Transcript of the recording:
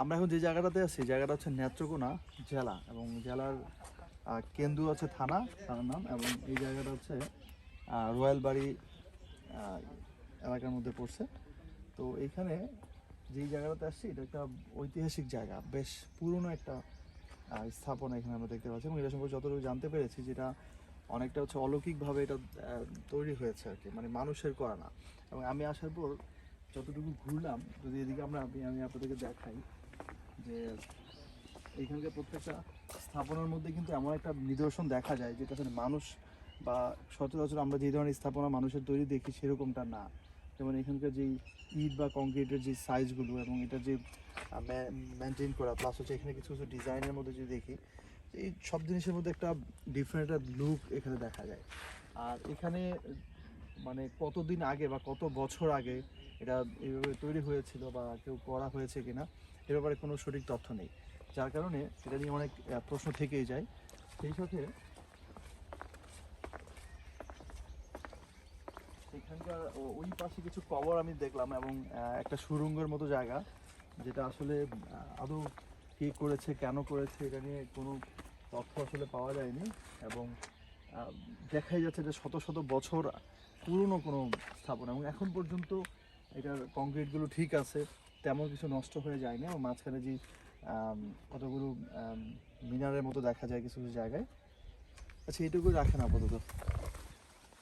আমরা এখন যে জায়গাটাতে আছি জায়গাটা হচ্ছে নেত্রকোনা জেলা এবং জেলার কেন্দ্র আছে থানা, থানার নাম এবং এই জায়গাটা হচ্ছে রয়্যাল বাড়ি এলাকার মধ্যে পড়ছে। তো এইখানে যেই জায়গাটাতে আসছি, এটা একটা ঐতিহাসিক জায়গা, বেশ পুরনো একটা স্থাপনা এখানে আমরা দেখতে পাচ্ছি এবং এটা সম্পর্কে যতটুকু জানতে পেরেছি যেটা অনেকটা হচ্ছে অলৌকিকভাবে এটা তৈরি হয়েছে আর কি মানে মানুষের করা না। এবং আমি আসার পর যতটুকু ঘুরলাম, যদি এদিকে আমরা, আমি আমি আপনাদেরকে দেখাই যে এইখানকার প্রত্যেকটা স্থাপনার মধ্যে কিন্তু এমন একটা নিদর্শন দেখা যায়, যেটা আসলে মানুষ বা সচরাচর আমরা যে ধরনের স্থাপনা মানুষের তৈরি দেখি সেরকমটা না। যেমন এখানকার যেই ইট বা কংক্রিটের যে সাইজগুলো এবং এটা যে মেনটেন করা প্লাস হচ্ছে এখানে কিছু কিছু ডিজাইনের মধ্যে যদি দেখি, এই সব জিনিসের মধ্যে একটা ডিফারেন্ট লুক এখানে দেখা যায়। আর এখানে মানে কতদিন আগে বা কত বছর আগে এটা এইভাবে তৈরি হয়েছিল বা কেউ করা হয়েছে কিনা, এ ব্যাপারে কোনো সঠিক তথ্য নেই। যার কারণে এটা নিয়ে অনেক প্রশ্ন থেকেই যায়। সেই সাথে এখানকার ওই পাশে কিছু কবর আমি দেখলাম এবং একটা সুরঙ্গের মতো জায়গা, যেটা আসলে আদৌ কে করেছে, কেন করেছে, এটা নিয়ে কোনো তথ্য আসলে পাওয়া যায়নি এবং দেখাই যাচ্ছে যে শত শত বছর পুরনো কোনো স্থাপনা এবং এখন পর্যন্ত এটার কংক্রিটগুলো ঠিক আছে, তেমন কিছু নষ্ট হয়ে যায়নি এবং মাঝখানে যে কতগুলো মিনারের মতো দেখা যায় কিছু কিছু জায়গায়। আচ্ছা এইটুকু রাখেন আপাতত।